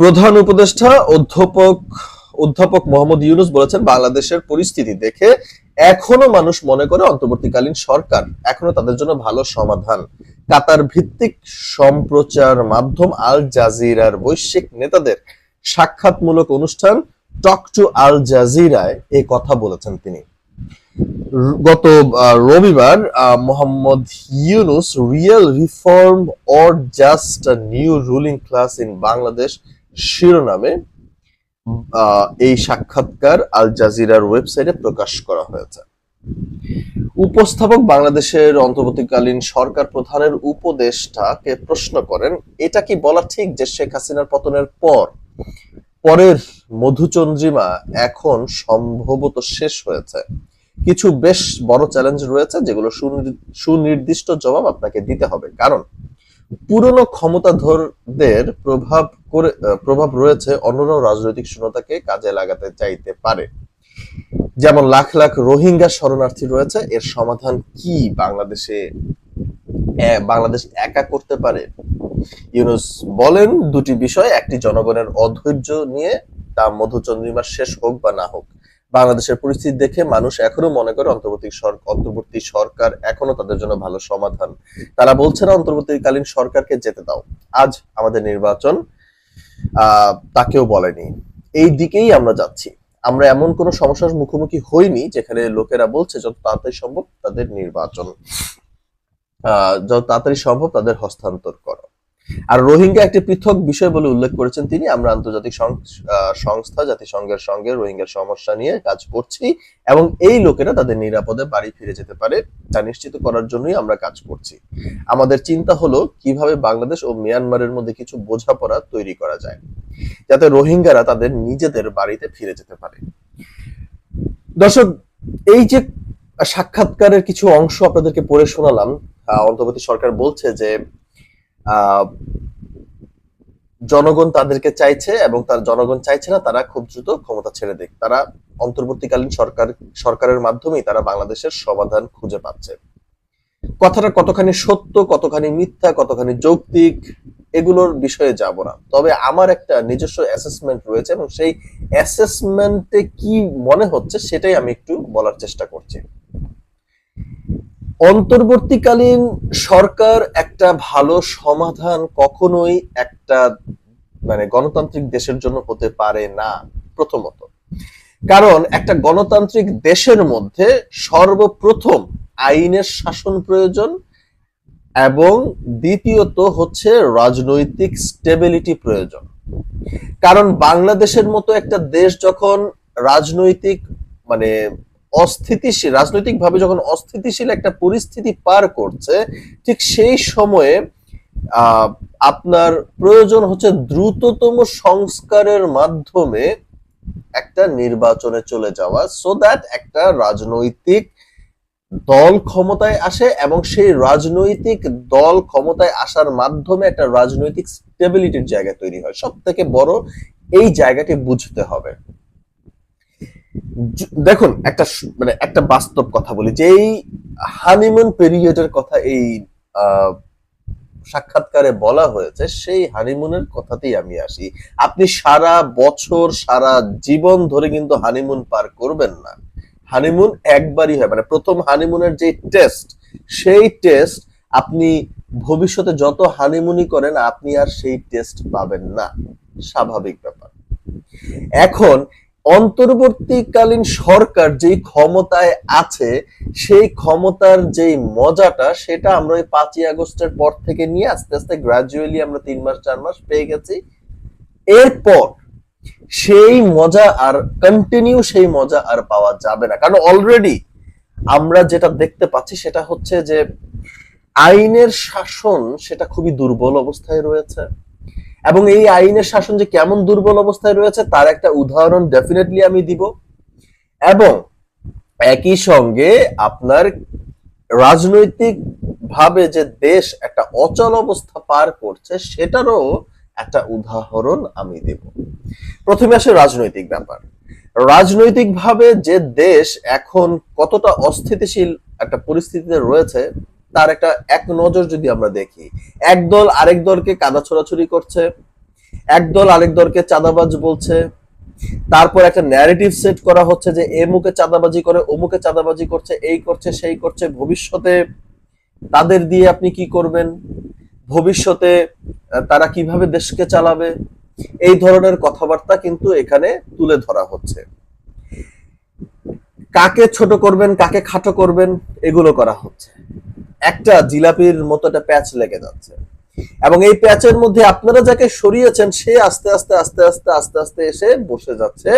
প্রধান উপদেষ্টা অধ্যাপক অধ্যাপক মোহাম্মদ ইউনুস বলেছেন, বাংলাদেশের পরিস্থিতি দেখে এখনও মানুষ মনে করে অন্তর্বর্তীকালীন সরকার এখনও তাদের জন্য ভালো সমাধান। কাতার ভিত্তিক সম্প্রচার মাধ্যম আল জাজিরার বৈশ্বিক নেতাদের সাক্ষাৎমূলক অনুষ্ঠান টক টু আল জাজিরায় এই কথা বলেছেন তিনি। গত রবিবার Muhammad Yunus real reform or just new ruling class in Bangladesh শিরোনামে এই সাক্ষাৎকার আল জাজিরার ওয়েবসাইটে প্রকাশ করা হয়েছে। উপস্থাপক বাংলাদেশের অন্তর্বর্তীকালীন সরকার প্রধানের উপদেষ্টাকে প্রশ্ন করেন এটা কি বলা ঠিক যে শেখ হাসিনার পতনের পর? পরের মধুচন্দ্রিমা এখন সম্ভবত শেষ হয়েছে। কিছু বেশ বড় চ্যালেঞ্জ রয়েছে যেগুলো সুনি- সুনির্দিষ্ট জবাব আপনাকে দিতে হবে। কারণ পুরনো ক্ষমতাধরদের প্রভাব করে প্রভাব রয়েছে অন্যরাও রাজনৈতিক শূন্যতাকে কাজে লাগাতে চাইতে পারে। যেমন লাখ লাখ রোহিঙ্গা শরণার্থী রয়েছে, এর সমাধান কি বাংলাদেশে বাংলাদেশ একা করতে পারে? ইউনুস বলেন, দুটি বিষয়, একটি জনগণের অধৈর্য নিয়ে, তা মধুচন্দ্রিমার শেষ হোক বা না হোক। বাংলাদেশের পরিস্থিতি দেখে মানুষ এখনও মনে করে অন্তর্বর্তী সর- অন্তর্বর্তী সরকার এখনও তাদের জন্য ভালো সমাধান। তারা বলছে না, অন্তর্বর্তীকালীন সরকারকে যেতে দাও। আজ আমাদের নির্বাচন তাকেও বলেনি। এই দিকেই আমরা যাচ্ছি। আমরা এমন কোনো সমস্যার মুখোমুখি হইনি যেখানে লোকেরা বলছে, যত তাড়াতাড়ি সম্ভব তাদের নির্বাচন আহ যত তাড়াতাড়ি সম্ভব তাদের হস্তান্তর করো। আর রোহিঙ্গা একটি পৃথক বিষয় বলে উল্লেখ করেছেন তিনি। আমরা আন্তর্জাতিক সংস্থা, জাতিসংঘের সঙ্গে রোহিঙ্গার সমস্যা নিয়ে কাজ করছি এবং এই লোকেরা তাদের নিরাপদে বাড়ি ফিরে যেতে পারে তা নিশ্চিত করার জন্যই আমরা কাজ করছি। আমাদের চিন্তা হলো কীভাবে বাংলাদেশ ও মিয়ানমারের মধ্যে কিছু বোঝাপড়া তৈরি করা যায়, যাতে রোহিঙ্গারা তাদের নিজেদের বাড়িতে ফিরে যেতে পারে। দর্শক, এই যে সাক্ষাৎকারের কিছু অংশ আপনাদেরকে পড়ে শোনালাম অন্তর্বর্তী সরকার বলছে যে জনগণ তাদেরকে চাইছে এবং তার জনগণ চাইছে না, তারা খুব দ্রুত ক্ষমতা ছেড়ে দিক। তারা অন্তর্বর্তীকালীন সরকার, সরকারের মাধ্যমেই তারা বাংলাদেশের সমাধান খুঁজে পাচ্ছে। কথাটা কতখানি সত্য, কতখানি মিথ্যা, কতখানি যৌক্তিক, এগুলোর বিষয়ে যাব না। তবে আমার একটা নিজস্ব অ্যাসেসমেন্ট রয়েছে এবং সেই অ্যাসেসমেন্টে কি মনে হচ্ছে সেটাই আমি একটু বলার চেষ্টা করছি। অন্তর্বর্তীকালীন সরকার একটা ভালো সমাধান কখনোই একটা মানে গণতান্ত্রিক দেশের জন্য হতে পারে না, প্রথমত। কারণ একটা গণতান্ত্রিক দেশের মধ্যে সর্বপ্রথম আইনের শাসন প্রয়োজন এবং দ্বিতীয়ত হচ্ছে রাজনৈতিক স্টেবিলিটি প্রয়োজন। কারণ বাংলাদেশের মতো একটা দেশ যখন রাজনৈতিক মানে অস্থিতিশীল, রাজনৈতিকভাবে যখন অস্থিতিশীল একটা পরিস্থিতি পার করছে, ঠিক সেই সময়ে আপনার প্রয়োজন হচ্ছে দ্রুততম সংস্কারের মাধ্যমে একটা নির্বাচনে চলে যাওয়া সো দ্যাট একটা রাজনৈতিক দল ক্ষমতায় আসে এবং সেই রাজনৈতিক দল ক্ষমতায় আসার মাধ্যমে একটা রাজনৈতিক স্টেবিলিটির জায়গা তৈরি হয়। সব থেকে বড় এই জায়গাটি বুঝতে হবে। দেখুন, একটা মানে একটা বাস্তব কথা বলি যে এই হানিমুন পিরিয়ডের কথা এই সাক্ষাৎকারে বলা হয়েছে, সেই হানিমুনের কথাতেই আমি আসি। আপনি সারা বছর, সারা জীবন ধরে কিন্তু হানিমুন পার করবেন না। হানিমুন একবারই হয় মানে প্রথম হানিমুনের যে টেস্ট সেই টেস্ট আপনি ভবিষ্যতে যত হানিমুনি করেন, আপনি আর সেই টেস্ট পাবেন না। স্বাভাবিক ব্যাপার। এখন অন্তর্বর্তীকালীন সরকার যেই ক্ষমতায় আছে, সেই ক্ষমতার যেই মজাটা, সেটা আমরা ওই পাঁচই আগস্টের পর থেকে নিয়ে আস্তে আস্তে গ্রাজুয়ালি আমরা তিন মাস, চার মাস পেয়ে গেছি। এরপর সেই মজা আর কন্টিনিউ সেই মজা আর পাওয়া যাবে না। কারণ অলরেডি আমরা যেটা দেখতে পাচ্ছি, সেটা হচ্ছে যে আইনের শাসন সেটা খুবই দুর্বল অবস্থায় রয়েছে। এবং এই আইনের শাসন যে কেমন দুর্বল অবস্থায় রয়েছে, তার একটা উদাহরণ ডেফিনেটলি আমি দিব। এবং একই সঙ্গে আপনার রাজনৈতিক ভাবে যে দেশ একটা অচল অবস্থা পার করছে, সেটারও একটা উদাহরণ আমি দেব। প্রথমে আসে রাজনৈতিক ব্যাপার। রাজনৈতিকভাবে যে দেশ এখন কতটা অস্থিতিশীল একটা পরিস্থিতিতে রয়েছে তার একটা এক নজর যদি আমরা দেখি, এক দল আরেক দলকে কাদা ছোড়াছুরি করছে একদল আরেক দলকে চাঁদাবাজ বলছে, তারপর একটা ন্যারেটিভ সেট করা হচ্ছে যে এমুকে চাঁদাবাজি করে অমুকে চাঁদাবাজি করছে, এই করছে, সেই করছে, ভবিষ্যতে তাদের দিয়ে আপনি কি করবেন? ভবিষ্যতে তারা কীভাবে দেশকে চালাবে? এই ধরনের কথাবার্তা কিন্তু এখানে তুলে ধরা হচ্ছে। কাকে ছোট করবেন, কাকে খাটো করবেন, এগুলো করা হচ্ছে। একটা জিলাপির মতো একটা প্যাচ লেগে যাচ্ছে। এবং এই প্যাচের মধ্যে আপনারা যাকে সরিয়েছেন, সে আস্তে আস্তে আস্তে আস্তে আস্তে আস্তে এসে বসে যাচ্ছে।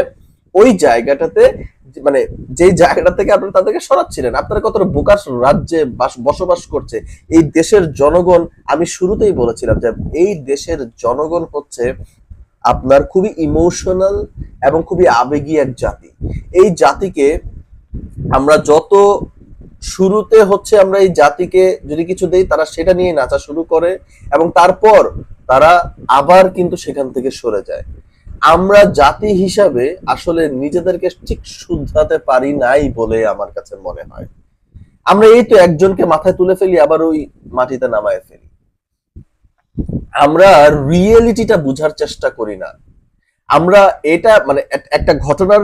ওই জায়গাটাতে মানে যেই জায়গাটা থেকে আপনারা তাদেরকে সরাচ্ছিলেন, আপনারা কতটা বোকার রাজ্যে বাস- বসবাস করছে, এই দেশের জনগণ, আমি শুরুতেই বলেছিলাম যে, এই দেশের জনগণ হচ্ছে আপনার খুবই ইমোশনাল এবং খুবই আবেগী এক জাতি। এই জাতিকে আমরা যত শুরুতে হচ্ছে আমরা এই জাতিকে যদি কিছু দেই, তারা সেটা নিয়ে নাচা শুরু করে এবং তারপর তারা আবার কিন্তু সেখান থেকে সরে যায়। আমরা জাতি হিসাবে আসলে নিজেদেরকে ঠিক শুধরাতে পারি নাই বলে আমার কাছে মনে হয়। আমরা এই তো একজনকে মাথায় তুলে ফেলি, আবার ওই মাটিতে নামায় ফেলি। আমরা রিয়েলিটিটা বুঝার চেষ্টা করি না। আমরা এটা মানে একটা ঘটনার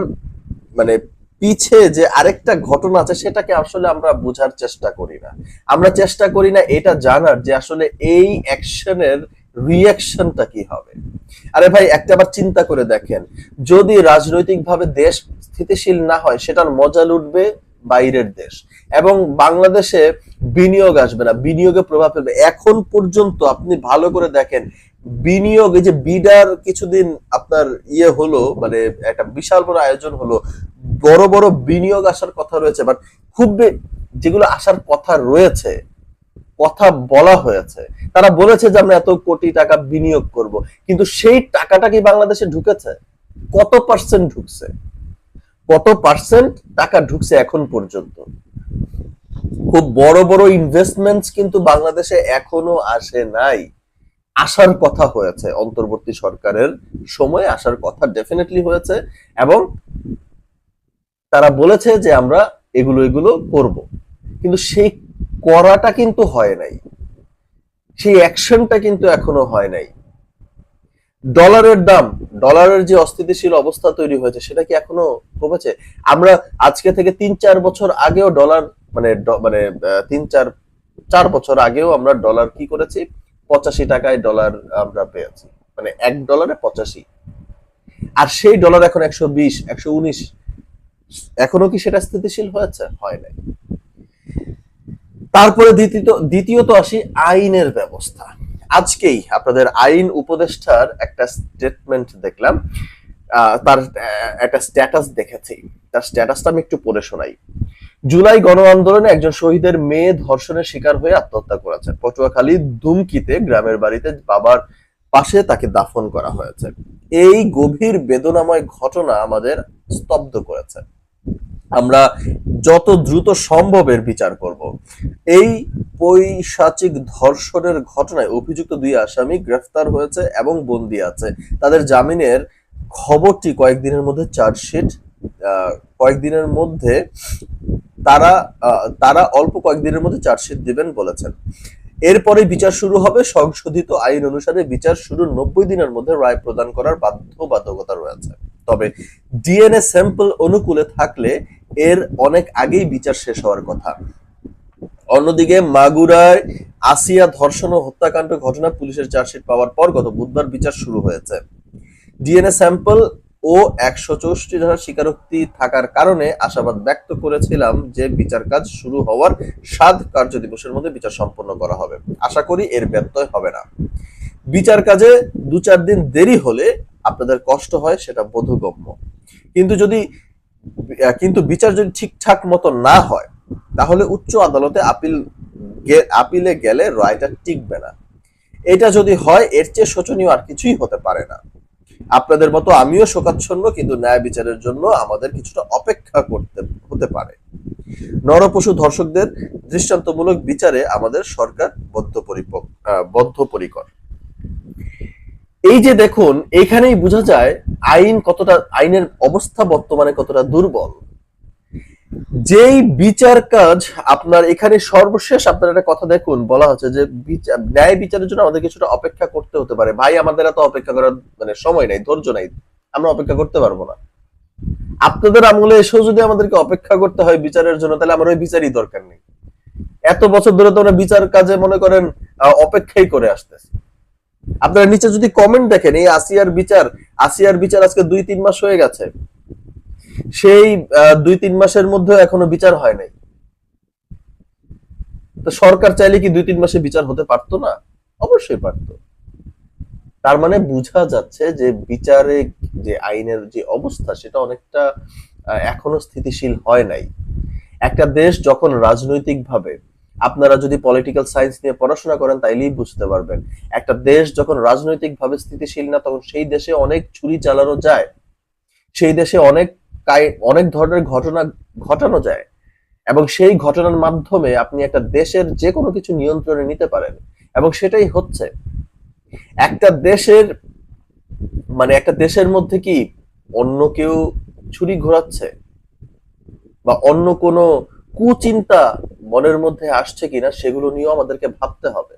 মানে পিছে যে আরেকটা ঘটনা আছে, সেটাকে আসলে আমরা বোঝার চেষ্টা করি না। আমরা চেষ্টা করি না এটা জানার যে আসলে এই অ্যাকশনের রিয়াকশনটা কি হবে। আরে ভাই, একটা আবার চিন্তা করে দেখেন, যদি রাজনৈতিকভাবে দেশ স্থিতিশীল না হয়, সেটার মজা লুটবে বাইরের দেশ। এবং বাংলাদেশে বিনিয়োগ আসবে না, বিনিয়োগে প্রভাব ফেলবে। এখন পর্যন্ত আপনি ভালো করে দেখেন, বিনিয়োগ, এই যে বিডার কিছুদিন আপনার ইয়ে হলো মানে একটা বিশাল বড় আয়োজন হলো বড় বড় বিনিয়োগ আসার কথা রয়েছে বাট খুব যেগুলো আসার কথা রয়েছে, কথা বলা হয়েছে, তারা বলেছে যে আমরা এত কোটি টাকা বিনিয়োগ করব, কিন্তু সেই টাকাটা কি বাংলাদেশে ঢুকেছে? কত পার্সেন্ট ঢুকছে? কত পার্সেন্ট টাকা ঢুকছে এখন পর্যন্ত? খুব বড় বড় ইনভেস্টমেন্টস কিন্তু বাংলাদেশে এখনও আসে নাই। আসার কথা হয়েছে, অন্তর্বর্তী সরকারের সময় আসার কথা ডেফিনেটলি হয়েছে, এবং তারা বলেছে যে আমরা এগুলো এগুলো করব। কিন্তু সেই করাটা কিন্তু হয় নাই। সেই অ্যাকশনটা কিন্তু এখনও হয় নাই। ডলারের দাম, ডলারের যে অস্থিতিশীল অবস্থা তৈরি হয়েছে, সেটা কি এখনও কমেছে? আমরা আজকে থেকে তিন চার বছর আগেও ডলার মানে মানে তিন চার চার বছর আগেও আমরা ডলার কি করেছি? পঁচাশি টাকায় ডলার আমরা পেয়েছি। মানে এক ডলারে পঁচাশি। আর সেই ডলার এখন একশো বিশ, একশো উনিশ এখনও কি সেটা স্থিতিশীল হয়েছে? হয় নাই। তারপরে দ্বিতীয় দ্বিতীয়ত আসি আইনের ব্যবস্থা। আজকেই আপনাদের আইন উপদেষ্টার একটা স্টেটমেন্ট দেখলাম। তার একটা স্ট্যাটাস দেখেছি। তার স্ট্যাটাসটা আমি একটু পড়ে শোনাই। জুলাই গণ আন্দোলনে একজন শহীদের মেয়ে ধর্ষণের শিকার হয়ে আত্মহত্যা করেছেন। পটুয়াখালী দুমকিতে গ্রামের বাড়িতে বাবার পাশে তাকে দাফন করা হয়েছে। এই গভীর বেদনাময় ঘটনা আমাদের স্তব্ধ করেছে। আমরা যত দ্রুত সম্ভবের বিচার করব। এই পৈশাচিক ধর্ষণের ঘটনায় অভিযুক্ত দুই আসামি গ্রেফতার হয়েছে এবং বন্দী আছে। তাদের জামিনের খবরটি কয়েকদিনের মধ্যে চার্জশিট কয়েকদিনের মধ্যে তারা তারা অল্প কয়েকদিনের মধ্যে চার্জশিট দিবেন বলেছেন। এরপরে বিচার শুরু হবে। সংশোধিত আইন অনুসারে বিচার শুরুর নব্বই দিনের মধ্যে রায় প্রদান করার বাধ্যবাধকতা রয়েছে। তবে ডিএনএ স্যাম্পল অনুকূলে থাকলে এর অনেক আগেই বিচার শেষ হওয়ার কথা। অন্যদিকে মাগুরায় আসিয়া ধর্ষণ ও হত্যাকাণ্ড ঘটনা পুলিশের চার্জশিট পাওয়ার পর গত বুধবার বিচার শুরু হয়েছে। ডিএনএ স্যাম্পল ও একশো চৌষট্টি ধারার স্বীকারোক্তি থাকার কারণে আশাবাদ ব্যক্ত করেছিলাম যে বিচার কাজ শুরু হওয়ার সাত কার্য দিবসের মধ্যে বিচার সম্পন্ন করা হবে। আশা করি এর ব্যত্যয় হবে না। বিচার কাজে দু চার দিন দেরি হলে আপনাদের কষ্ট হয়, সেটা বোধগম্য। কিন্তু যদি কিন্তু বিচার যদি ঠিকঠাক মতো না হয়, তাহলে উচ্চ আদালতে আপিল আপিলে গেলে রায়টা টিকবে না। এটা যদি হয়, এর চেয়ে শোচনীয় আর কিছুই হতে পারে না। আপনাদের মতো আমিও শোকাচ্ছন্ন, কিন্তু ন্যায় বিচারের জন্য আমাদের কিছুটা অপেক্ষা করতে, হতে পারে। নরপশু ধর্ষকদের দৃষ্টান্তমূলক বিচারে আমাদের সরকার বদ্ধপরিপক বদ্ধপরিকর। এই যে দেখুন, এখানেই বোঝা যায় আইন কতটা, আইনের অবস্থা বর্তমানে কতটা দুর্বল। যেই বিচার কাজ আপনার এখানে সর্বশেষ আপনার একটা কথা দেখুন, বলা হচ্ছে যে ন্যায় বিচারের জন্য আমাদের কিছুটা অপেক্ষা করতে হতে পারে। ভাই, আমাদের এত অপেক্ষা করার মানে সময় নাই, ধৈর্য নাই, আমরা অপেক্ষা করতে পারব না। আপনাদের আমলে এসেও যদি আমাদেরকে অপেক্ষা করতে হয় বিচারের জন্য, তাহলে আমার ওই বিচারই দরকার নেই। এত বছর ধরে তো আমরা বিচার কাজে মনে করেন অপেক্ষাই করে আসতেছি। আপনারা নিচে যদি কমেন্ট দেখেন, এই আসিয়ার বিচার আসিয়ার বিচার আজকে দুই তিন মাস হয়ে গেছে। সেই দুই তিন মাসের মধ্যে এখনও বিচার হয় নাই। সরকার চাইলে কি দুই তিন মাসে বিচার হতে পারতো না? অবশ্যই পারতো। তার মানে বোঝা যাচ্ছে যে বিচারে যে আইনের যে অবস্থা, সেটা অনেকটা এখনও স্থিতিশীল হয় নাই। একটা দেশ যখন রাজনৈতিকভাবে আপনারা যদি পলিটিক্যাল সায়েন্স নিয়ে পড়াশোনা করেন, তাইলেই বুঝতে পারবেন। একটা দেশ যখন রাজনৈতিকভাবে স্থিতিশীল না, তখন সেই দেশে অনেক চুরি চালানো যায়। সেই দেশে অনেক অনেক ধরনের ঘটনা ঘটানো যায়। এবং সেই ঘটনার মাধ্যমে আপনি একটা দেশের যে কোনো কিছু নিয়ন্ত্রণে নিতে পারেন। এবং সেটাই হচ্ছে, একটা দেশের মানে একটা দেশের মধ্যে কি অন্য কেউ ছুরি ঘোরাচ্ছে? বা অন্য কোনো কুচিন্তা মনের মধ্যে আসছে কিনা সেগুলো নিয়েও আমাদেরকে ভাবতে হবে।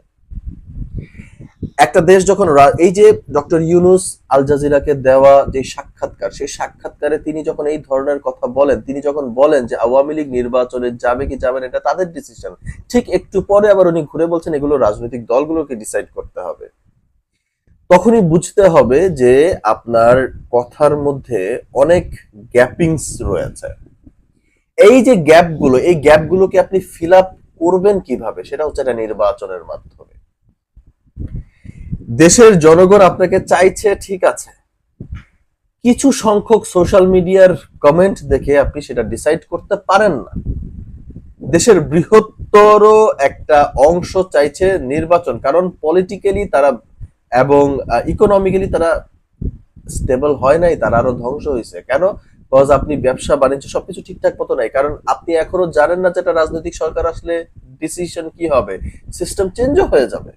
একটা দেশ যখন এই যে ডক্টর ইউনুস আল জাজিরাকে দেওয়া যে সাক্ষাৎকার, সেই সাক্ষাৎকারে তিনি যখন এই ধরনের কথা বলেন, তিনি যখন বলেন যে আওয়ামী লীগ নির্বাচনে যাবে কি যাবে না, এটা তাদের ডিসিশন ঠিক একটু পরে আবার উনি ঘুরে বলছেন, এগুলো রাজনৈতিক দলগুলোকে ডিসাইড করতে হবে। তখনই বুঝতে হবে যে আপনার কথার মধ্যে অনেক গ্যাপিংস রয়েছে। এই যে গ্যাপগুলো এই গ্যাপগুলোকে আপনি ফিল আপ করবেন কীভাবে? সেটা হচ্ছে একটা নির্বাচনের মাধ্যমে। দেশের জনগণ আপনাকে চাইছে, ঠিক আছে। কিছু সংখ্যক সোশ্যাল মিডিয়ার কমেন্ট দেখে আপনি সেটা ডিসাইড করতে পারেন না। দেশের বৃহত্তর একটা অংশ চাইছে নির্বাচন, কারণ পলিটিক্যালি তারা এবং ইকোনমিক্যালি তারা স্টেবল হয় নাই, তারা আরও ধ্বংস হয়েছে কেন? বিকজ আপনি ব্যবসা, বাণিজ্য সবকিছু ঠিকঠাক মতো নাই। কারণ আপনি এখনও জানেন না যে একটা রাজনৈতিক সরকার আসলে ডিসিশন কি হবে। সিস্টেম চেঞ্জও হয়ে যাবে।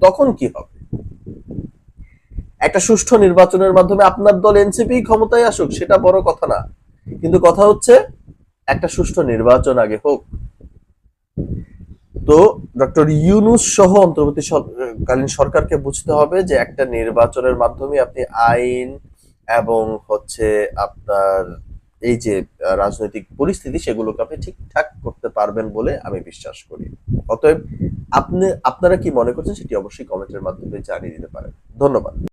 তখন কি হবে? একটা সুষ্ঠু নির্বাচনের মাধ্যমে আপনার দল এনসিপি ক্ষমতায় আসুক, সেটা বড় কথা না। কিন্তু কথা হচ্ছে, একটা সুষ্ঠু নির্বাচন আগে হোক। তো ডক্টর ইউনুস সহ অন্তর্বর্তীকালীন সরকারকে বুঝতে হবে যে একটা নির্বাচনের মাধ্যমে আপনি আইন এবং হচ্ছে আপনার এই যে রাজনৈতিক পরিস্থিতি সেগুলোকে আপনি ঠিকঠাক করতে পারবেন বলে আমি বিশ্বাস করি। অতএব আপনি, আপনারা কি মনে করছেন সেটি অবশ্যই কমেন্টের মাধ্যমে জানিয়ে দিতে পারেন। ধন্যবাদ।